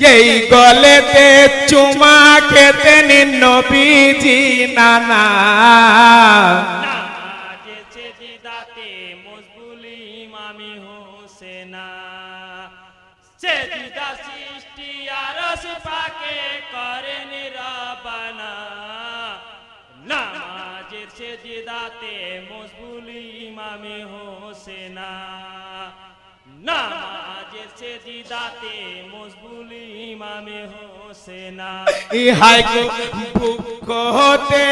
এই গলেতে চুমা খেতেন নবীজি নানা। সেজদাতে মজবুলি ইমামি হোসেনা। নামাজের নামাজের সেজদাতে মজবুলি ইমামে হোসেনা ইহাই বুক হতে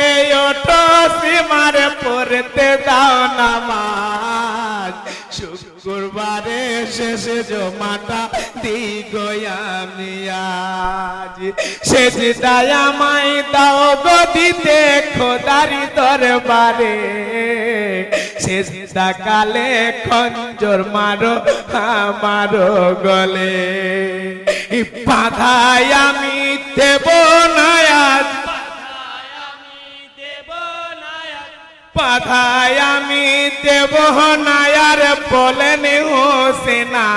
ওঠো, সীমারে পড়তে দাও নামাজ। শুক্রবারে শেষে জমাটা দিগো আমি আজ। শেষ দায় আমায় দাও গো দিতে খোদারি দরবারে। শেষ কালে খঞ্জর মারো, আমারো গলে। বাধায় আমি দেব না আজ আমি দেব নায়ক বাধায় আমি দেব না আর বলেন হোসেনা।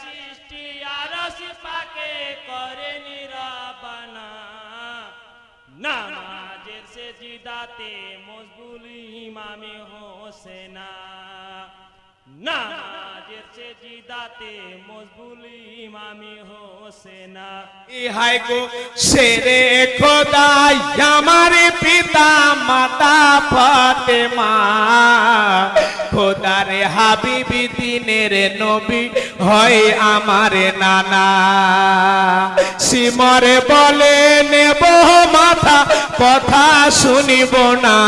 সৃষ্টি আরশ পাকে করে নিরাবানা সেজদাতে মজবুল ইমামে হোসেনা। সেজদাতে মজবুলি ইমামে হোসেনা। ইহাই গো শেরে খোদাই, আমার পিতা মাতা ফাতেমা। খোদারে হাবিবি দিনের নবী হয় আমার নানা। সিমরে বলে নেব মাথা, কথা শুনিব না।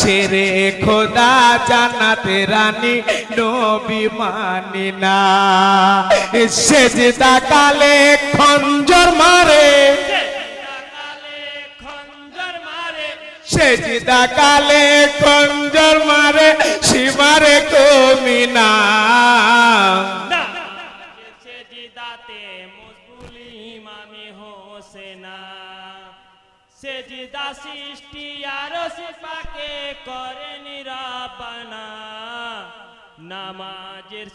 সেরে খোদা জানাতে রানী, নবী মানি না সেজদা কালে খঞ্জর সেজদা কালে খঞ্জর মারে সীমারে কমিনা সেজিদা সৃষ্টি আরও পাকে করে নিরাপনা। নামাজের